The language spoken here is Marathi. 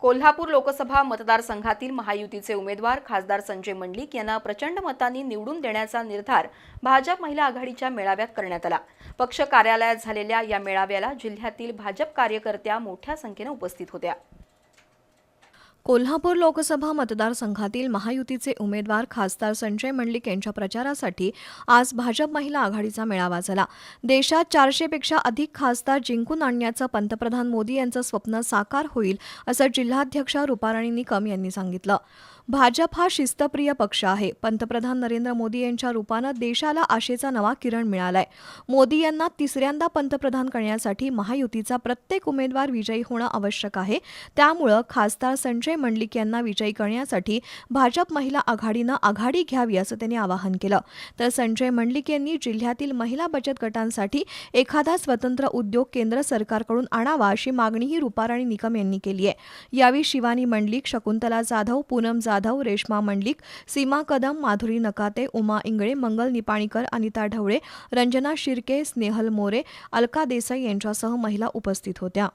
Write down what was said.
कोल्हापूर लोकसभा मतदारसंघातील महायुतीचे उमेदवार खासदार संजय मंडलिक यांना प्रचंड मतांनी निवडून देण्याचा निर्धार भाजप महिला आघाडीच्या मेळाव्यात करण्यात आला. पक्ष कार्यालयात झालेल्या या मेळाव्याला जिल्ह्यातील भाजप कार्यकर्त्या मोठ्या संख्येनं उपस्थित होत्या. कोल्हापूर लोकसभा मतदारसंघातील महायुतीचे उमेदवार खासदार संजय मंडलिक यांच्या प्रचारासाठी आज भाजप महिला आघाडीचा मेळावा झाला. देशात चारशेपेक्षा अधिक खासदार जिंकून आणण्याचं पंतप्रधान मोदी यांचं स्वप्न साकार होईल असं जिल्हाध्यक्षा रुपाराणी निकम यांनी सांगितलं. भाजप हा शिस्तप्रिय पक्ष आहे. पंतप्रधान नरेंद्र मोदी यांच्या रूपानं देशाला आशेचा नवा किरण मिळालाय. मोदी यांना तिसऱ्यांदा पंतप्रधान करण्यासाठी महायुतीचा प्रत्येक उमेदवार विजयी होणं आवश्यक आहे. त्यामुळं खासदार संजय मंडलिक यांना विजयी करण्यासाठी भाजप महिला आघाडीनं आघाडी घ्यावी असं त्यांनी आवाहन केलं. तर संजय मंडलिक यांनी जिल्ह्यातील महिला बचत गटांसाठी एखादा स्वतंत्र उद्योग केंद्र सरकारकडून आणावा अशी मागणीही रुपाराणी निकम यांनी केली आहे. यावेळी शिवानी मंडलिक शकुंतला जाधव पूनम जाधव रेश्मा मंडलिक सीमा कदम माधुरी नकाते उमा इंगळे मंगल निपाणीकर अनिता ढवळे रंजना शिर्के स्नेहल मोरे अलका देसाई यांच्यासह महिला उपस्थित होत्या.